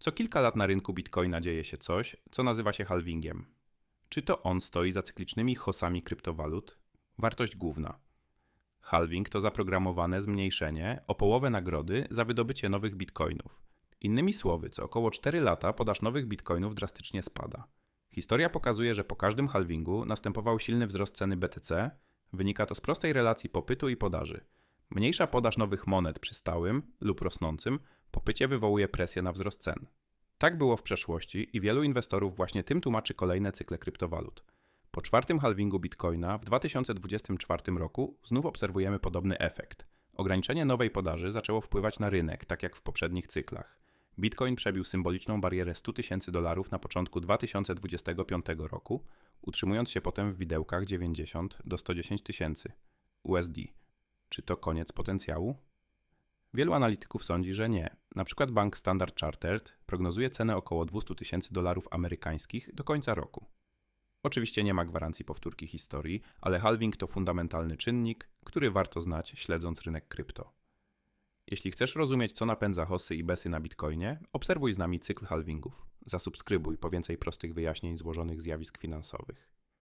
Co kilka lat na rynku bitcoina dzieje się coś, co nazywa się halvingiem. Czy to on stoi za cyklicznymi hosami kryptowalut? Wartość główna. Halving to zaprogramowane zmniejszenie o połowę nagrody za wydobycie nowych bitcoinów. Innymi słowy, co około 4 lata podaż nowych bitcoinów drastycznie spada. Historia pokazuje, że po każdym halvingu następował silny wzrost ceny BTC. Wynika to z prostej relacji popytu i podaży. Mniejsza podaż nowych monet przy stałym lub rosnącym popycie wywołuje presję na wzrost cen. Tak było w przeszłości i wielu inwestorów właśnie tym tłumaczy kolejne cykle kryptowalut. Po czwartym halvingu bitcoina w 2024 roku znów obserwujemy podobny efekt. Ograniczenie nowej podaży zaczęło wpływać na rynek, tak jak w poprzednich cyklach. Bitcoin przebił symboliczną barierę 100 tysięcy dolarów na początku 2025 roku, utrzymując się potem w widełkach 90 do 110 tysięcy USD. Czy to koniec potencjału? Wielu analityków sądzi, że nie. Na przykład bank Standard Chartered prognozuje cenę około 200 tysięcy dolarów amerykańskich do końca roku. Oczywiście nie ma gwarancji powtórki historii, ale halving to fundamentalny czynnik, który warto znać śledząc rynek krypto. Jeśli chcesz rozumieć, co napędza hosy i besy na Bitcoinie, obserwuj z nami cykl halvingów. Zasubskrybuj po więcej prostych wyjaśnień złożonych zjawisk finansowych.